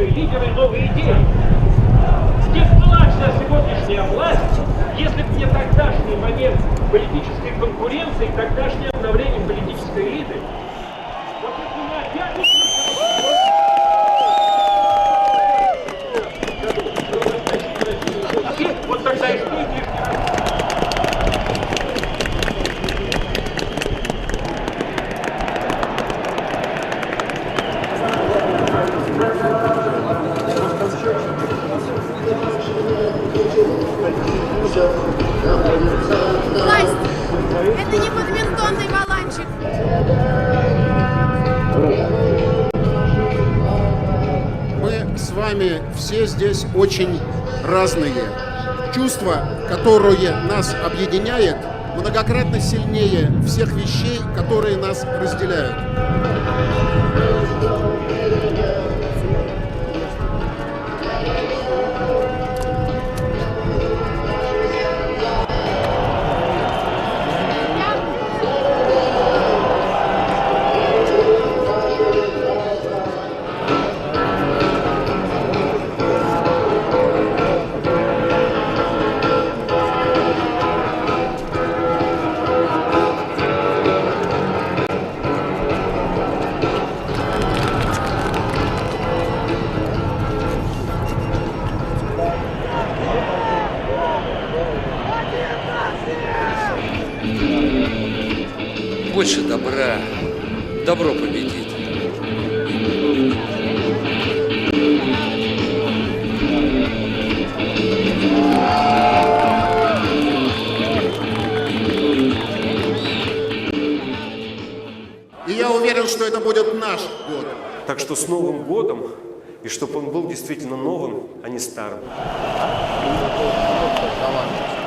новые лидеры, новые идеи. Политической конкуренции, тогдашнее обновление политической элиты? Вами все здесь очень разные. Чувство, которое нас объединяет, многократно сильнее всех вещей, которые нас разделяют. Больше добра. Добро победит. И я уверен, что это будет наш год. Так что с Новым годом, и чтобы он был действительно новым, а не старым. Давай.